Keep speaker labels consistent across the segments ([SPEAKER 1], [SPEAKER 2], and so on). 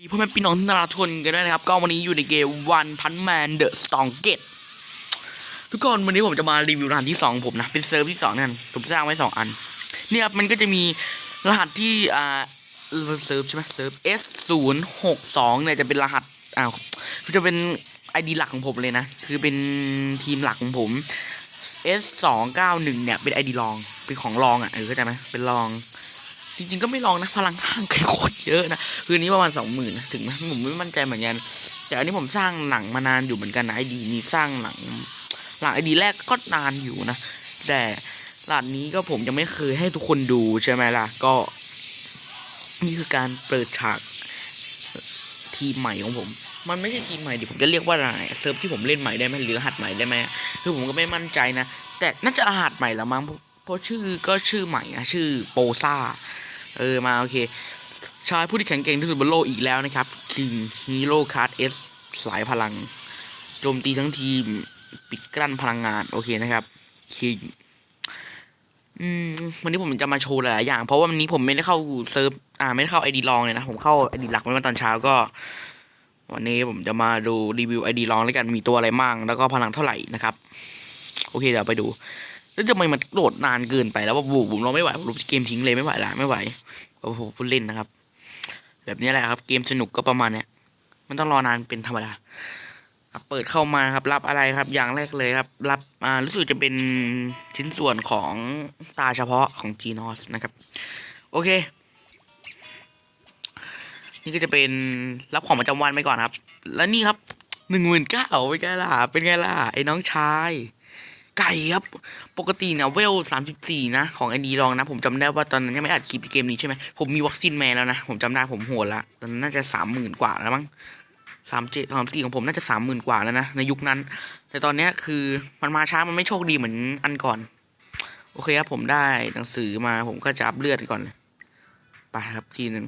[SPEAKER 1] ดีพ่อแม่พี่น้องนารักทุกคนกันด้วยนะครับ ก็วันนี้อยู่ในเกม One Punch Man The Strong Get ทุกคนวันนี้ผมจะมารีวิวรหัสที่2ของผมนะ เป็นเซิร์ฟที่2นั่นผมสร้างไว้2อัน เนี่ยครับมันก็จะมีรหัสที่อ่าเซิร์ฟใช่ไหมเซิร์ฟ S 0 6 2เนี่ยจะเป็นรหัสอ้าวจะเป็นไอดีหลักของผมเลยนะ คือเป็นทีมหลักของผม S 2 9 1เนี่ยเป็นไอดีรองเป็นของรองอะเออเข้าใจไหมเป็นรอง จริงๆก็ไม่ลองนะ พลังข้างกันโคตรเยอะนะคืนนี้ประมาณสองหมื่นนะถึงไหมผมไม่มั่นใจเหมือนกันแต่อันนี้ผมสร้างหนังมานานอยู่เหมือนกันนะไอดีนี้สร้างหนัง หลังไอดีแรกก็นานอยู่นะ แต่หลังนี้ก็ผมยังไม่เคยให้ทุกคนดูใช่ไหมล่ะก็ นี่คือการเปิดฉากทีมใหม่ของผม มันไม่ใช่ทีมใหม่ดิผมจะเรียกว่าอะไรเซิร์ฟที่ผมเล่นใหม่ได้ไหมหรือรหัสใหม่ได้ไหมคือผมก็ไม่มั่นใจนะ แต่น่าจะรหัสใหม่แล้วมั้งเพราะเพราะชื่อก็ชื่อใหม่นะชื่อโปซ่า เออมาโอเค ชายผู้ที่แข็งเก่งที่สุดบนโลกอีกแล้วนะครับ King Hero Card S สายพลัง โจมตีทั้งทีมปิดกลั้นพลังงาน โอเคนะครับ King อืมวันนี้ผมจะมาโชว์หลายอย่าง เพราะว่าวันนี้ผมไม่ได้เข้าเซิร์ฟอ่าไม่ได้เข้าไอดีลองเลยนะ ผมเข้าไอดีหลักเมื่อตอนเช้าก็ วันนี้ผมจะมาดูรีวิวไอดีลองแล้วกันมีตัวอะไรมั่งแล้วก็พลังเท่าไหร่นะครับ โอเคเดี๋ยวไปดู แล้วทำไมมันโหลดนานเกินไปแล้วว่าบูผมรอไม่ไหวผมเกมทิ้งเลยไม่ไหวละไม่ไหวโอ้โหพูดเล่นนะครับ แบบนี้แหละครับ เกมสนุกก็ประมาณเนี้ยมันต้องรอนานเป็นธรรมดาเปิดเข้ามาครับ รับอะไรครับ อย่างแรกเลยครับ รับอ่ารู้สึกจะเป็นชิ้นส่วนของตาเฉพาะของ g ีนอสนะครับ โอเค นี่ก็จะเป็นรับของประจำวันไปก่อนครับ แล้วนี่ครับหนึ่งหมื่นเก้าเป็นไงล่ะเป็นไงล่ะไอ้น้องชาย ไก่ครับ ปกติเนี่ยเวลสามสิบสี่นะ ของไอดีลองนะ ผมจำได้ว่าตอนนั้นยังไม่อัดคลิปเกมนี้ใช่ไหม ผมมีวัคซีนแมนแล้วนะ ผมจำได้ผมโหดละ ตอนนั้นน่าจะสามหมื่นกว่าแล้วมั้งสามเจ็ดสามสี่ของผมน่าจะสามหมื่นกว่าแล้วนะ ในยุคนั้น แต่ตอนเนี้ยคือมันมาช้ามันไม่โชคดีเหมือนอันก่อน โอเคครับผมได้หนังสือมาผมก็จะอัพเลือดก่อนเลยไปครับทีหนึ่ง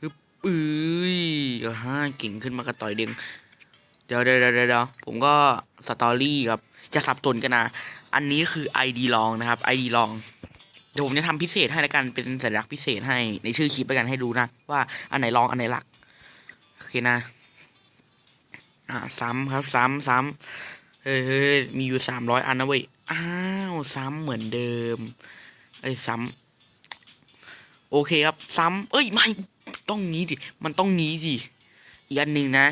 [SPEAKER 1] อึบเอ้ยอ่าเก่งขึ้นมากระต่อยเด้งเดี๋ยวเดี๋ยวเดี๋ยวเดี๋ยวผมก็สตอรี่ครับ จะสับสนกันนะ อันนี้คือ ID ลองนะครับ ID ลอง เดี๋ยวผมจะทำพิเศษให้แล้วกันเป็นสัญลักษณ์พิเศษให้ในชื่อคลิปแล้วกันให้ดูนะ ว่าอันไหนลองอันไหนหลักโอเคนะ อ่าซ้ำครับซ้ำซ้ำเฮ้ยมีอยู่สามร้อยอันนะเว้ยอ้าวซ้ำเหมือนเดิมเอ้ยซ้ำโอเคครับซ้ำเอ้ยไม่ต้องงี้ดิมันต้องงี้ดิอีกอันหนึ่งนะ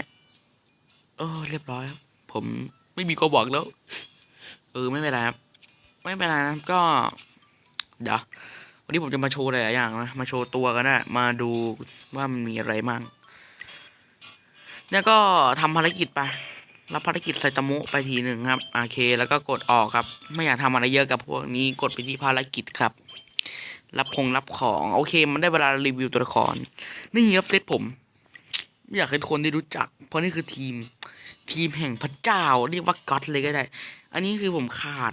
[SPEAKER 1] เออเรียบร้อยครับผม ไม่มีก็บอกแล้ว เออไม่เป็นไรครับ ไม่เป็นไรนะก็ เดี๋ยววันนี้ผมจะมาโชว์หลายอย่างนะ มาโชว์ตัวกันนะมาดูว่ามันมีอะไรมั่งเนี่ยก็ทำภารกิจไป รับภารกิจไซตามุไปทีหนึ่งครับโอเค แล้วก็กดออกครับ ไม่อยากทำอะไรเยอะกับพวกนี้กดไปที่ภารกิจครับ รับคงรับของ โอเค มันได้เวลารีวิวตัวละคร นี่ครับเซตผมไม่อยากให้ทุกคนได้รู้จัก เพราะนี่คือทีม ทีมแห่งพระเจ้าเรียกว่าก็อดเลยก็ได้ อันนี้คือผมขาด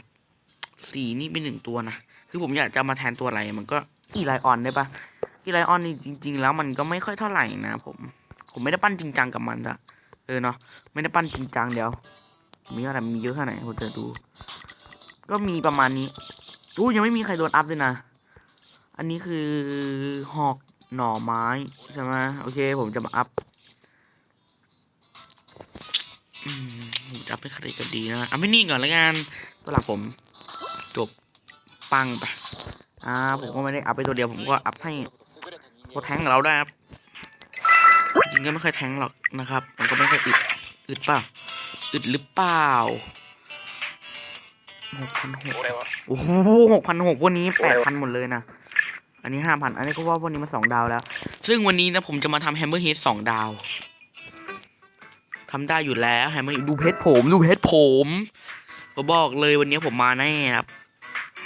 [SPEAKER 1] สีนี่เป็นหนึ่งตัวนะ คือผมอยากจะมาแทนตัวอะไรมันก็อีไลออนได้ปะอีไลออนนี่จริง ๆ แล้วมันก็ไม่ค่อยเท่าไหร่นะผม ผมไม่ได้ปั้นจริงจังกับมันอะเออเนาะไม่ได้ปั้นจริงจังเดี๋ยว มีอะไรมีเยอะแค่ไหนผมจะดู ก็มีประมาณนี้อู้ยังไม่มีใครโดนอัพเลยนะ อันนี้คือหอกหน่อไม้ใช่ไหมโอเค ผมจะมาอัพ อืมผมจะอัพให้ใครก็ดีนะเอาไม่นิ่ก่อนแล้วกันตัวหลักผมจบปังไปอ่าผมก็ไม่ได้อัพไปตัวเดียวผมก็อัพให้ตัวแทงเราได้ครับจริงก็ไม่ค่อยแทงหรอกนะครับผมก็ไม่ค่อยอึดอึดเปล่าอึดหรือเปล่าหกพันหกโอ้โหหกพันหกวันนี้แปดพันหมดเลยนะอันนี้ห้าพันอันนี้ก็ว่าวันนี้มาสองดาวแล้ว ซึ่งวันนี้นะผมจะมาทำแฮมเบอร์เฮดสองดาว ทำได้อยู่แล้วแฮมเมอร์ดูเพชรผมดูเพชรผมผมบอกเลยวันนี้ผมมาแน่ครับ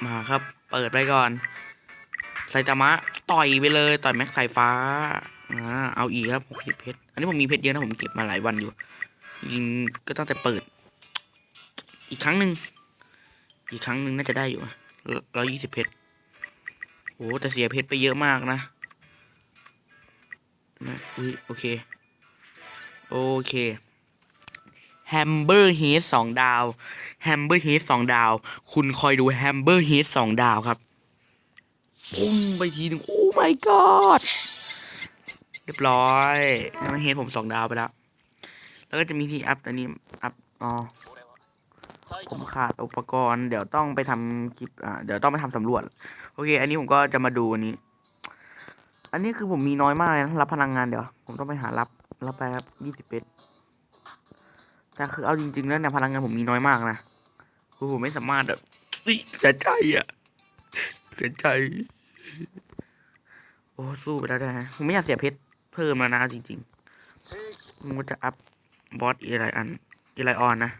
[SPEAKER 1] มาครับ เปิดไปก่อนไซตามะต่อยไปเลยต่อยแม็กสายฟ้าอ่าเอาอีกครับหกสิบเพชรอันนี้ผมมีเพชรเยอะนะผมเก็บมาหลายวันอยู่ยิงก็ตั้งแต่เปิด อีกครั้งหนึ่งอีกครั้งหนึ่งน่าจะได้อยู่ร้อยยี่สิบเพชรโอ้แต่เสียเพชรไปเยอะมากนะนะอุ้ยโอเค โอเค แฮมเบอร์เฮดสองดาวแฮมเบอร์เฮดสองดาว คุณคอยดูแฮมเบอร์เฮดสองดาวครับพุ่งไปทีหนึ่งโอ้ my god เรียบร้อยยังเห็นผมสองดาวไปแล้ว แล้วก็จะมีที่อัพอันนี้ อัพ อ๋อ ผมขาดอุปกรณ์ เดี๋ยวต้องไปทำคลิป อ่า เดี๋ยวต้องไปทำสำรวจ โอเค อันนี้ผมก็จะมาดูอันนี้ อันนี้คือผมมีน้อยมากเลยนะรับพลังงานเดี๋ยว ผมต้องไปหารับ รับไปครับยี่สิบเอ็ด แต่คือเอาจริงๆแล้วเนี่ยพลังงานผมมีน้อยมากนะคือผมไม่สามารถแบบเสียใจอะเสียใจ โอ้สู้ไปแล้วได้ฮะผมไม่อยากเสียเพชรเพิ่มแล้วนะจริงๆผมก็จะอัพบอสอีไลอันอีไลออนนะ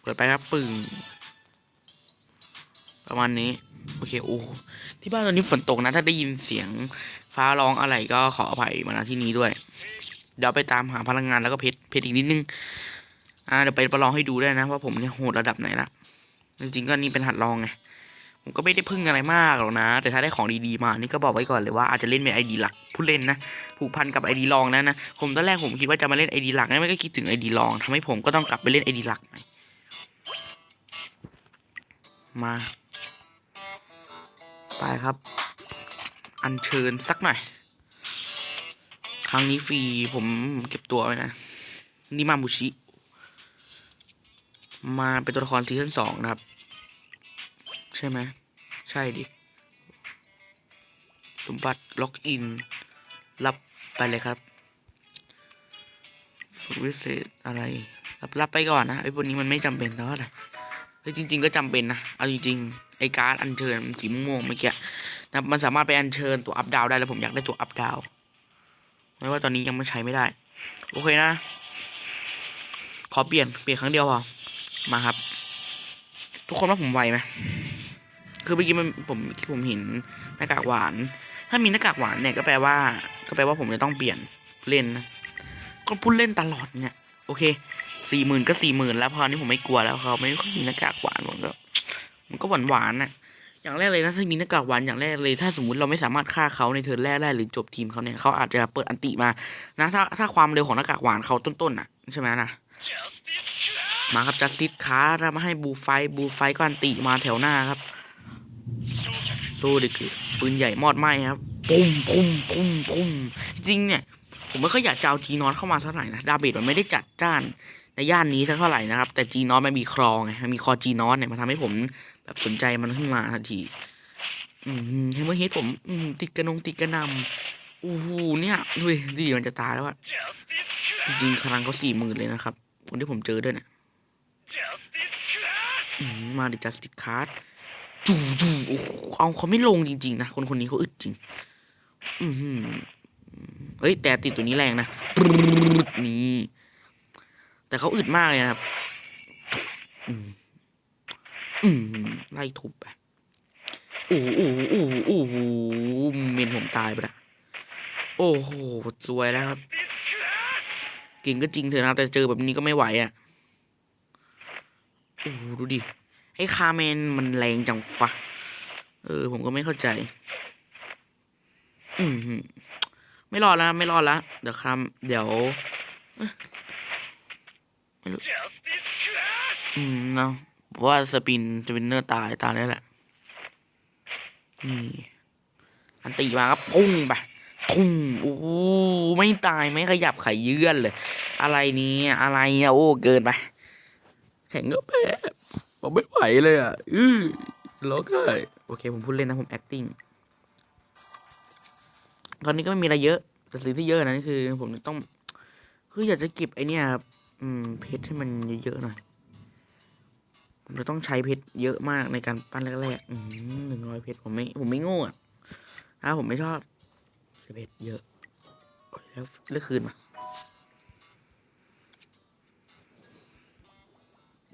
[SPEAKER 1] เปิดไปครับปึ่งประมาณนี้ โอเค โอ้ ที่บ้านตอนนี้ฝนตกนะ ถ้าได้ยินเสียง ฟ้าร้องอะไรก็ขออภัยมาณที่นี้ด้วย เดี๋ยวไปตามหาพลังงานแล้วก็เพชรเพชรอีกนิดนึง อ่าเดี๋ยวไปประลองให้ดูได้นะว่าผมเนี่ยโหดระดับไหนละจริงๆก็นี่เป็นหัดลองไงผมก็ไม่ได้พึ่งอะไรมากหรอกนะ แต่ถ้าได้ของดีๆมา นี่ก็บอกไว้ก่อนเลยว่าอาจจะเล่นเป็นไอดีหลักผู้เล่นนะ ผูกพันกับไอดีรองนะนะ ผมตอนแรกผมคิดว่าจะมาเล่นไอดีหลักไม่ก็คิดถึงไอดีรองทำให้ผมก็ต้องกลับไปเล่นไอดีหลักใหม่มา ไปครับ อัญเชิญสักหน่อย ครั้งนี้ฟรีผมเก็บตัวไว้นะ นี่มามุชิ มาเป็นตัวละครซีซั่นสองนะครับ ใช่ไหม ใช่ดิ สมบัติล็อกอิน รับไปเลยครับฝึกวิเศษอะไร รับรับไปก่อนนะไอ้พวกนี้มันไม่จำเป็นเท่าไหร่แต่จริง ๆ ก็จำเป็นนะ เอาจริง ๆ ไอ้การ์ดอัญเชิญสีม่วงเมื่อกี้ นะมันสามารถไปอัญเชิญตัวอัพดาวได้แล้วผมอยากได้ตัวอัพดาวไม่ว่าตอนนี้ยังไม่ใช้ไม่ได้ โอเคนะ ขอเปลี่ยนเปลี่ยนครั้งเดียวพอมาครับ ทุกคนว่าผมไวไหมคือเมื่อกี้มันผมผมเห็นหน้ากากหวาน ถ้ามีหน้ากากหวานเนี่ยก็แปลว่า ก็แปลว่าผมจะต้องเปลี่ยนเล่นนะก็พูดเล่นตลอดเนี่ย โอเคสี่หมื่นก็สี่หมื่นแล้วพอนี้ผมไม่กลัวแล้วเขาไม่ค่อยมีหน้ากากหวานผมก็มันก็หวานหวานน่ะ อย่างแรกเลยนะถ้ามีหน้ากากหวานอย่างแรกเลย ถ้าสมมติเราไม่สามารถฆ่าเขาในเทิร์นแรกได้หรือจบทีมเขาเนี่ยเขาอาจจะเปิดอันติมานะถ้าถ้าความเร็วของหน้ากากหวานเขาต้นๆน่ะใช่ไหมนะมาครับจัสติสคาร์มาให้บูไฟบูไฟก็อันติมาแถวหน้าครับสู้ดิคือปืนใหญ่มอดไหมครับปุ่มปุ่มปุ่มปุ่มจริงเนี่ย ผมไม่ค่อยอยากจะเอาจีนอนเข้ามาเท่าไหร่นะดาเมจมันไม่ได้จัดจ้านในย่านนี้สักเท่าไหร่นะครับ แต่จีนอนมันมีครองไงมันมีคอจีนอนเนี่ยมันทำให้ผม แบบสนใจมันขึ้นมาทันที อืมให้เมื่อเฮดผม อืมติดกระนงติดกระนำโอ้โหเนี่ยดูดิดูดิมันจะตายแล้วอะจริงครั้งก็สี่หมื่นเลยนะครับ คนที่ผมเจอด้วยเนี่ยมาดิจัสติคาร์ดจู่จู่โอ้เอาเขาไม่ลงจริง ๆ นะ คนคนนี้เขาอึดจริง อือหือเฮ้ย แต่ติดตัวนี้แรงนะนี่แต่เขาอึดมากเลยนะครับ อืม ไล่ทุบไปโอ้โหโอ้โหโอ้โหเมนผมตายไปละโอ้โหสวยแล้วครับเก่งก็จริงเถอะนะแต่เจอแบบนี้ก็ไม่ไหวอะโอ้โหดูดิไอ้คาเมนมันแรงจังฟะเออ ผมก็ไม่เข้าใจ อืมไม่รอดแล้วไม่รอดแล้วเดี๋ยวคำเดี๋ยวไม่รู้อืมเนาะ ว่าสปินสปินเนอร์ตายตายแล้วแหละนี่อันตีมาครับพุ่งไปพุ่งโอ้ไม่ตายไม่ขยับไขเยื่อนเลย อะไรนี้อะไรนี่โอ้เกินไปแข่งก็แพ้ผมไม่ไหวเลยอะอื้อร้องไห้โอเคผมพูดเล่นนะผม acting ตอนนี้ก็ไม่มีอะไรเยอะ แต่สิ่งที่เยอะนะคือ ผมต้อง คืออยากจะเก็บไอเนี่ยครับอืมเพชรให้มันเยอะๆหน่อย ผมจะต้องใช้เพชรเยอะมากในการปั้นแรกๆหนึ่งร้อยเพชรผมไม่ผมไม่โง่อะถ้าผมไม่ชอบใช้เพชรเยอะแล้วเลือกคืนมา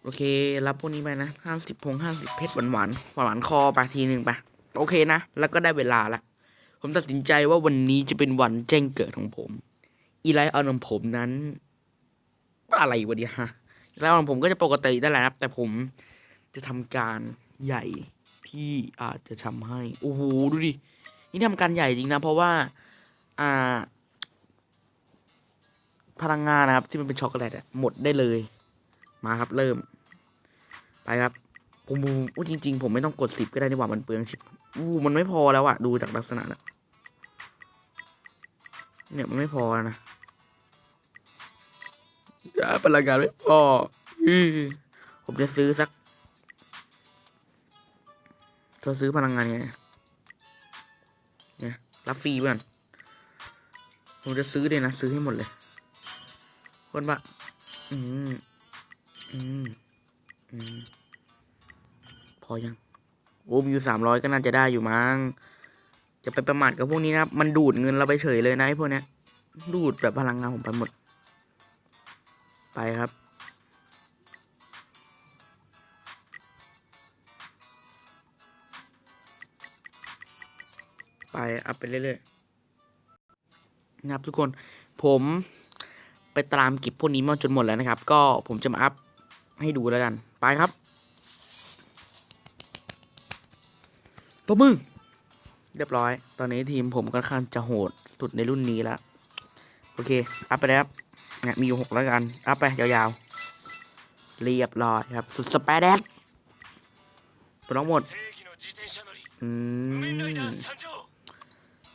[SPEAKER 1] โอเค รับพวกนี้ไปนะห้าสิบพงห้าสิบเพชรหวานหวานหวานหวานคอไปทีหนึ่งไปโอเคนะ แล้วก็ได้เวลาละผมตัดสินใจว่าวันนี้จะเป็นวันแจ้งเกิดของผม อีไลออนของผมนั้น อะไรวะเนี่ยฮะอีไลออนของผมก็จะปกติได้แหละครับ แต่ผม จะทำการใหญ่ที่อาจจะทำให้โอ้โหดูดินี่ทำการใหญ่จริงนะ เพราะว่าอ่า พลังงานนะครับ ที่มันเป็นช็อกโกแลตอะหมดได้เลย มาครับเริ่ม ไปครับผมผมจริง ๆ ผมไม่ต้องกดสิบก็ได้นี่หว่ามันเปลืองชิบอู้มันไม่พอแล้วอะดูจากลักษณะนะเนี่ยมันไม่พอนะอย่าพลังงานไม่พออผมจะซื้อสัก จะซื้อพลังงานไงเนี่ยรับฟรีเพื่อนผมจะซื้อเลยนะ ซื้อให้หมดเลย คนปะอืม อืม อืม พอยัง โอ้มีอยู่สามร้อยก็น่าจะได้อยู่มั้ง จะไปประมาทกับพวกนี้นะ มันดูดเงินเราไปเฉยเลยนะไอ้พวกเนี้ย ดูดแบบพลังงานผมไปหมด ไปครับ ไปอัพไปเรื่อยๆนะครับทุกคนผมไปตามกิบพวกนี้มาจนหมดแล้วนะครับ ก็ผมจะมาอัพให้ดูแล้วกัน ไปครับตัวมือเรียบร้อย ตอนนี้ทีมผมก็ค่อนจะโหดสุดในรุ่นนี้แล้ว โอเค อัพไปแล้วเนี่ยมีอยู่หกแล้วกัน อัพไปยาวๆ เรียบร้อยครับ สุดสเปรดแดดปล้งหมด อืม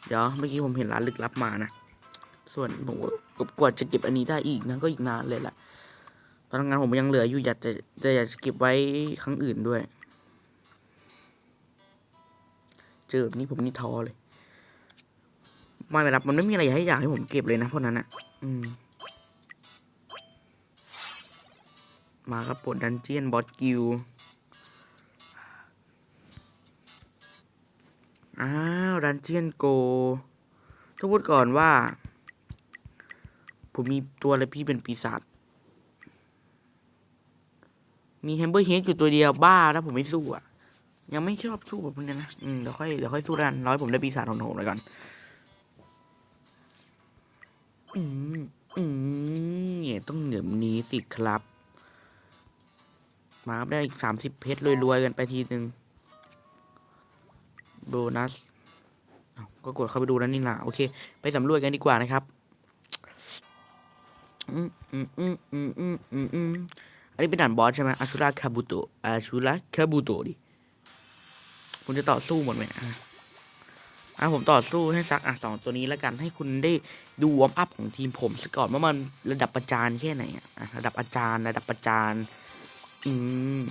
[SPEAKER 1] เดี๋ยวเมื่อกี้ผมเห็นร้านลึกลับมานะ ส่วนผมก็กว่าจะเก็บอันนี้ได้อีกนะก็อีกนานเลยแหละพลังงานผมยังเหลืออยู่อยากจะจะอยากจะเก็บไว้ครั้งอื่นด้วย เจอแบบนี้ผมนี่ท้อเลยไม่เป็นไรมันไม่มีอะไรให้อยากให้ผมเก็บเลยนะพวกนั้นอะ อืม มาครับปลดดันเจียนบอสกิล อ้าวดันเจียนโกต้องพูดก่อนว่า ผมมีตัวอะไรพี่เป็นปีศาจมีแฮมเบอร์เฮดอยู่ตัวเดียวบ้าถ้าผมไม่สู้อะ ยังไม่ชอบสู้แบบนี้นะอืมเดี๋ยวค่อยเดี๋ยวค่อยสู้กันร้อยผมได้ปีศาจโหดๆเลยก่อนอืมอืมเนี่ยต้องเหนือนี้สิครับ มาได้อีกสามสิบเพชรรวยๆกันไปทีหนึ่ง โบนัสก็กดเข้าไปดูแล้วนี่นะโอเค ไปสำรวจกันดีกว่านะครับอืมอืมอืมอืมอืมอืมอืมอันนี้เป็นด่านบอสใช่ไหมอาชูราคาบุโตะอาชูราคาบุโตะดิคุณจะต่อสู้หมดไหมอะอะผมต่อสู้ให้สักอะสองตัวนี้แล้วกันให้คุณได้ดูวอร์มอัพของทีมผมสก่อนว่ามันระดับประจานแค่ไหนอะระดับอาจารย์ระดับประจานอืม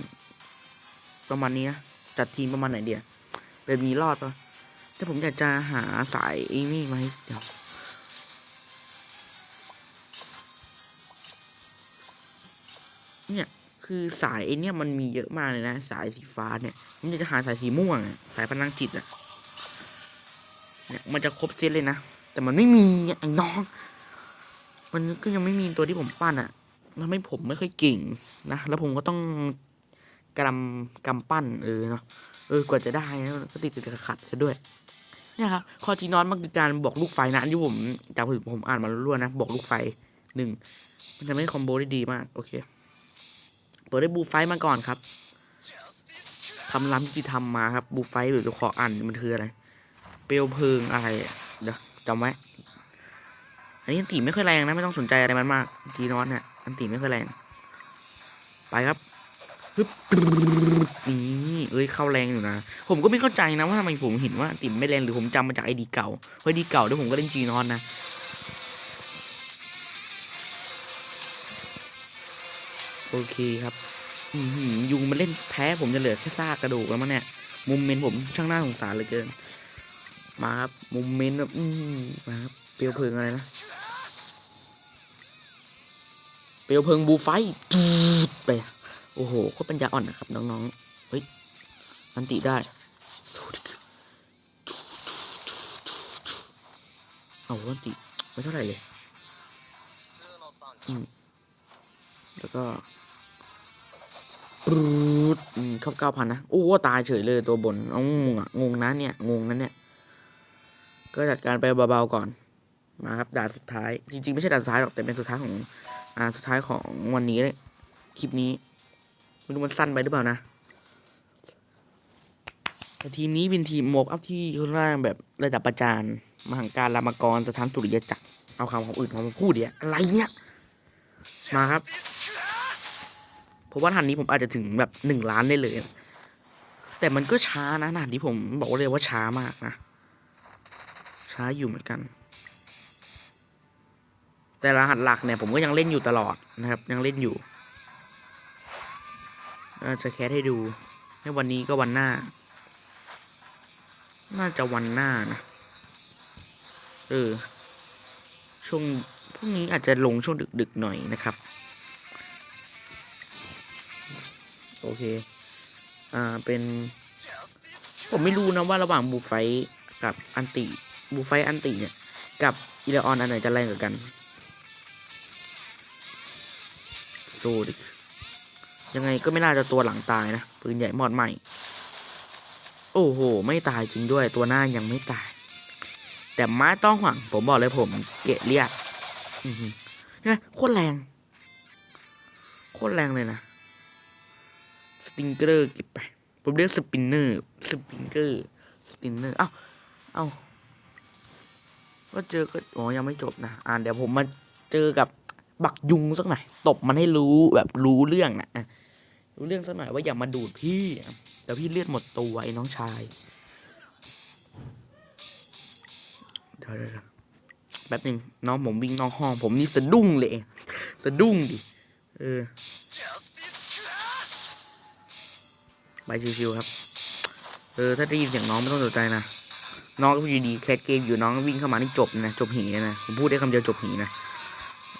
[SPEAKER 1] ประมาณนี้นะจัดทีมประมาณไหนเดียว แบบนี้รอดปะแต่ผมอยากจะหาสายไอ้นี่มาให้เดี๋ยวเนี่ยคือสายไอ้เนี่ยมันมีเยอะมากเลยนะ สายสีฟ้าเนี่ยผมอยากจะหาสายสีม่วงสายพลังจิตอะเนี่ยมันจะครบเซตเลยนะ แต่มันไม่มีไอ้น้อง มันก็ยังไม่มีตัวที่ผมปั้นอะทำให้ผมไม่ค่อยเก่งนะ แล้วผมก็ต้องกำกำปั้นเออเนาะ เออกว่าจะได้นะก็ติดติดขัดซะด้วยเนี่ยครับข้อที่นอนมันคือการบอกลูกไฟนะอันที่ผมจากผมผมอ่านมาล้วนๆนะบอกลูกไฟหนึ่งมันจะไม่คอมโบได้ดีมากโอเคเปิดได้บูไฟมาก่อนครับคำรำที่ทำมาครับบูไฟหรือจะขออ่านมันคืออะไร เปลวเพลิงอะไรเดี๋ยวจำไว้อันนี้อันตีไม่ค่อยแรงนะไม่ต้องสนใจอะไรมันมากทีนอนเนี่ยอันตีไม่ค่อยแรง ไปครับ ปึ๊บนี่เอ้ยเข้าแรงอยู่นะ ผมก็ไม่เข้าใจนะว่าทำไมผมเห็นว่าติ่มไม่แรงหรือผมจำมาจากไอดีเก่าเพราะไอดีเก่าด้วยผมก็เล่นจีนอนนะโอเคครับอือหือยุงมันเล่นแพ้ผมจะเหลือแค่ซากกระดูกแล้วมั้งเนี่ยมุมเมนผมช่างน่าสงสารเหลือเกิน มาครับมุมเมนแบบอืมมาครับเปลวเพลิงอะไรนะเปลวเพลิงบูไฟจีดไป โอ้โหโคตรปัญญาอ่อนนะครับน้องๆ เฮ้ย อันติได้ เอาอันติไม่เท่าไหร่เลย อืม แล้วก็ปรูดอืมเข้าเก้าพันนะ โอ้ตายเฉยเลยตัวบนเอางงอะ งงนะเนี่ย งงนั้นเนี่ย ก็จัดการไปเบาๆก่อน มาครับด่านสุดท้าย จริงๆ ไม่ใช่ด่านสุดท้ายหรอก แต่เป็นสุดท้ายของ อ่า สุดท้ายของวันนี้เลย คลิปนี้ รู้มันสั้นไปหรือเปล่านะแต่ทีมนี้เป็นทีมโมบอัพที่ค่อนข้างแบบระดับประจานมหังการรามกรสถานสุริยจักรเอาคำของอื่นมาพูดเดี๋ยวอะไรเนี่ยมาครับผมว่าทันนี้ผมอาจจะถึงแบบหนึ่งล้านได้เลย แต่มันก็ช้านะนานที่ผมบอกเลยว่าช้ามากนะ ช้าอยู่เหมือนกัน แต่รหัสหลักเนี่ยผมก็ยังเล่นอยู่ตลอดนะครับ ยังเล่นอยู่ จะแคสให้ดูให้วันนี้ก็วันหน้า น่าจะวันหน้านะเออช่วงพรุ่งนี้อาจจะลงช่วงดึกๆหน่อยนะครับ โอเค อ่าเป็น ผมไม่รู้นะว่าระหว่างบูไฟกับอันติบูไฟอันติเนี่ย กับอีเลออนอันไหนจะแรงกว่ากันโซดิ ยังไงก็ไม่น่าจะตัวหลังตายนะปืนใหญ่หมอดใหม่ โอ้โห ไม่ตายจริงด้วยตัวหน้ายังไม่ตาย แต่ไม้ต้องห่วงผมบอกเลยผมเกะเรียกอือหือเนี่ยโคตรแรง โคตรแรงเลยนะ สติงเกอร์เก็บไป ผมเรียกสปินเนอร์ สปินเกอร์สปินเนอร์ เอ้า เอ้าก็เจอก็อ๋อยังไม่จบนะ อ่านเดี๋ยวผมมาเจอกับบักยุงสักหน่อย ตบมันให้รู้แบบรู้เรื่องนะ่ะ รู้เรื่องสักหน่อยว่าอย่ามาดูดพี่อะเดี๋ยวพี่เลือดหมดตัวไอ้น้องชายเดี๋ยวเดี๋ยวแป๊บหนึงน้องผมวิ่งนอกห้อง ผมนี่สะดุ้งเลย สะดุ้งดิ เออไปชิวๆครับ เออ ถ้าได้ยินเสียงน้องไม่ต้องตกใจนะ น้องก็อยู่ดีแคสเกมอยู่น้องวิ่งเข้ามานี่จบนะ จบหีนะ ผมพูดได้คำเดียวจบหีนะ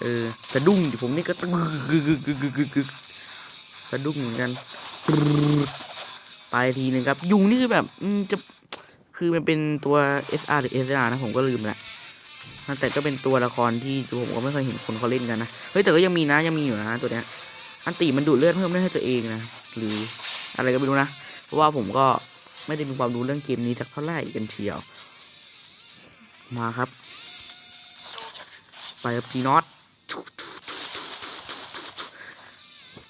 [SPEAKER 1] เออ สะดุ้งดิผมนี่ก็ตึกกึกึกกึกกึกกึกกึก สะดุ้งเหมือนกันไปทีหนึ่งครับ ยุงนี่คือแบบจะคือมันเป็นตัว SR หรือ SR นะผมก็ลืมละแต่ก็เป็นตัวละครที่ผมก็ไม่เคยเห็นคนเขาเล่นกันนะ เฮ้ยแต่ก็ยังมีนะยังมีอยู่นะตัวเนี้ย อันตีมันดูดเลือดเพิ่มได้ให้ตัวเองนะ หรืออะไรก็ไม่รู้นะ เพราะว่าผมก็ไม่ได้มีความรู้เรื่องเกมนี้สักเท่าไหร่กันเชียว มาครับ ไปกับจีนอต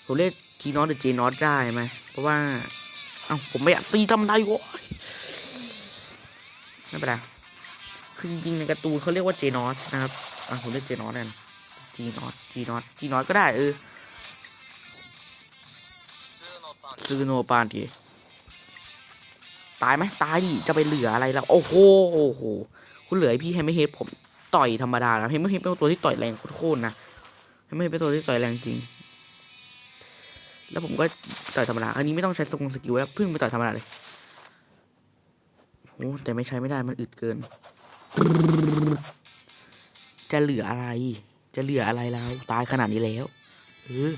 [SPEAKER 1] ผมเรียก จีนอตหรือเจนอตได้ไหมเพราะว่า เอ้าผมไม่อยากตีทำไมวะไม่เป็นไรคือจริงในการ์ตูนเขาเรียกว่าเจนอตนะครับอะผมเรียกเจนอตกันจีนอตจีนอตจีนอตก็ได้เออซื้อโนปานดีตายไหมตายดิจะไปเหลืออะไรแล้วโอ้โหโอ้โหคุณเหลือไอพี่แฮมไม่เฮฟผมต่อยธรรมดานะแฮมไม่เฮฟเป็นตัวที่ต่อยแรงโคตรๆนะแฮมไม่เฮฟเป็นตัวที่ต่อยแรงจริง แล้วผมก็ต่อยธรรมดา อันนี้ไม่ต้องใช้สกงสกิลแล้วพิ่งไปต่อยธรรมดาเลยโอ้แต่ไม่ใช้ไม่ได้มันอึดเกิน จะเหลืออะไร จะเหลืออะไรแล้วตายขนาดนี้แล้วเออ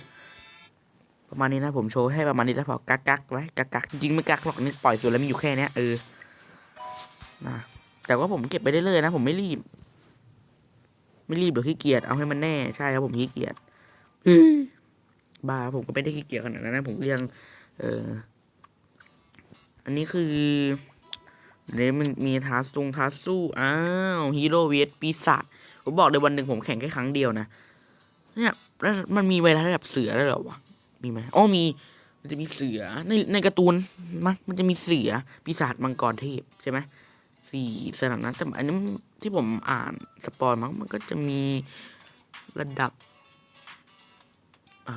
[SPEAKER 1] ประมาณนี้นะผมโชว์ให้ประมาณนี้แล้วพอกักกักไว้กักกักจริงไม่กักหรอกนี่ปล่อยสุดแล้วมีอยู่แค่เนี้ยเออนะแต่ว่าผมเก็บไปเรื่อยนะ ผมไม่รีบ ไม่รีบหรือขี้เกียจเอาให้มันแน่ใช่ครับผมขี้เกียจ บ้าผมก็ไม่ได้ขี้เกียจขนาดนั้นนะผมเรียงเอออันนี้คือเดี๋ยวมันมีทาสตรงทาสู้อ้าวฮีโร่เวทปีศาจผมบอกเลยวันหนึ่งผมแข่งแค่ครั้งเดียวนะเนี่ยแล้วมันมีเวลาระดับเสือได้หรอวะมีไหมอ๋อมีมันจะมีเสือในในการ์ตูนมั้มันจะมีเสือปีศาจมังกรเทพใช่ไหมสี่สถานะแต่อันนี้ที่ผมอ่านสปอยมั้งมันก็จะมีระดับ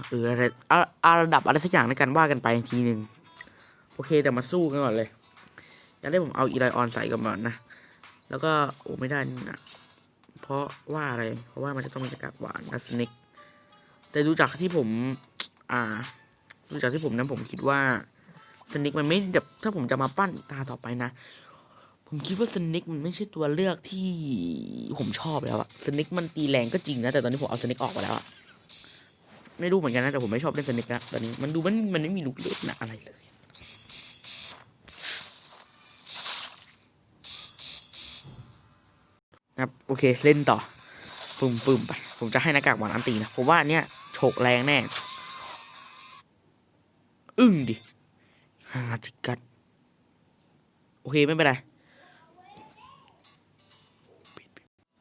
[SPEAKER 1] เอออะไรอาระดับอะไรสักอย่างในการว่ากันไปทีหนึ่งโอเคแต่มาสู้กันก่อนเลยอยากได้ผมเอาอีไลออนใส่กันก่อนนะ แล้วก็โอ้ไม่ได้น่ะเพราะว่าอะไร เพราะว่ามันจะต้องมีสกัดหวานนะสน็กแต่ดูจากที่ผม อ่า ดูจากที่ผมนั้นผมคิดว่าสนิกมันไม่แบบถ้าผมจะมาปั้นตาต่อไปนะ ผมคิดว่าสนิกมันไม่ใช่ตัวเลือกที่ผมชอบแล้วอะสนิกมันตีแรงก็จริงนะแต่ตอนนี้ผมเอาสนิกออกไปแล้วอะ ไม่รู้เหมือนกันนะ แต่ผมไม่ชอบเล่นสนิกแล้วตอนนี้มันดูมันมันไม่มีลูกเล่นนะอะไรเลยครับโอเคเล่นต่อปึ้มปึ้มไป ผมจะให้หน้ากากหวานอันตีนะผมว่าอันเนี้ยโฉกแรงแน่ อึ้งดิหาจิกัด โอเคไม่เป็นไร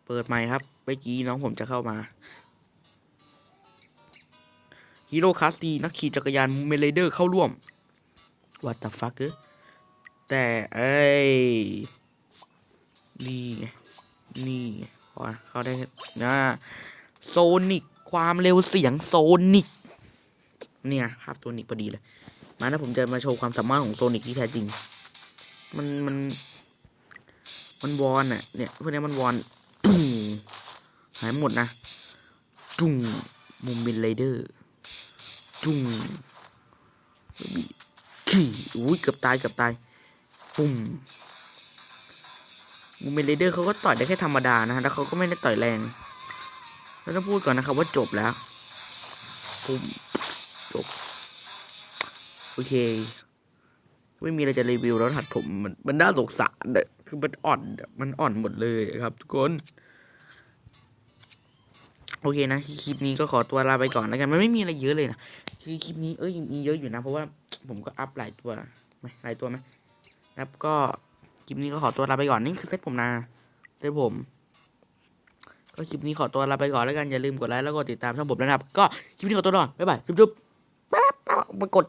[SPEAKER 1] เปิดใหม่ครับเมื่อกี้น้องผมจะเข้ามา ฮีโร่คาสตีนักขี่จักรยานเมเลเดอร์เข้าร่วมวัต t ฟักเอแต่เอ้นี่ นี่ไงพอเข้าได้นะโซนิกความเร็วเสียงโซนิกเนี่ยครับตัวนิกพอดีเลย มานะผมจะมาโชว์ความสามารถของโซนิกที่แท้จริง มันมัน มันวอนอะเนี่ยพวกเนี้ยมันวอนตุ้งหายหมดนะจุ้งมุมบินไรเดอร์ จุ้งขี่อุ้ยเกือบตายเกือบตาย ปุ่มมุมบินไรเดอร์เขาก็ต่อยได้แค่ธรรมดานะฮะแล้วเขาก็ไม่ได้ต่อยแรง แล้วต้องพูดก่อนนะครับว่าจบแล้วปุ่มจบ โอเค ไม่มีอะไรจะรีวิวแล้วถัดผมมันมันน่าสงสารเนี่ยคือมันอ่อนมันอ่อนหมดเลยครับทุกคน โอเคนะคลิปนี้ก็ขอตัวลาไปก่อนแล้วกันมันไม่มีอะไรเยอะเลยนะคือคลิปนี้เอ้ยมีเยอะอยู่นะ เพราะว่าผมก็อัพหลายตัวไหมหลายตัวไหมนะครับก็คลิปนี้ก็ขอตัวลาไปก่อนนี่คือเซตผมนะเซตผม ก็คลิปนี้ขอตัวลาไปก่อนแล้วกันอย่าลืมกดไลค์แล้วก็ติดตามช่องผมนะครับก็คลิปนี้ขอตัวลาบ๊ายบายจุ๊บๆแป๊บๆมากด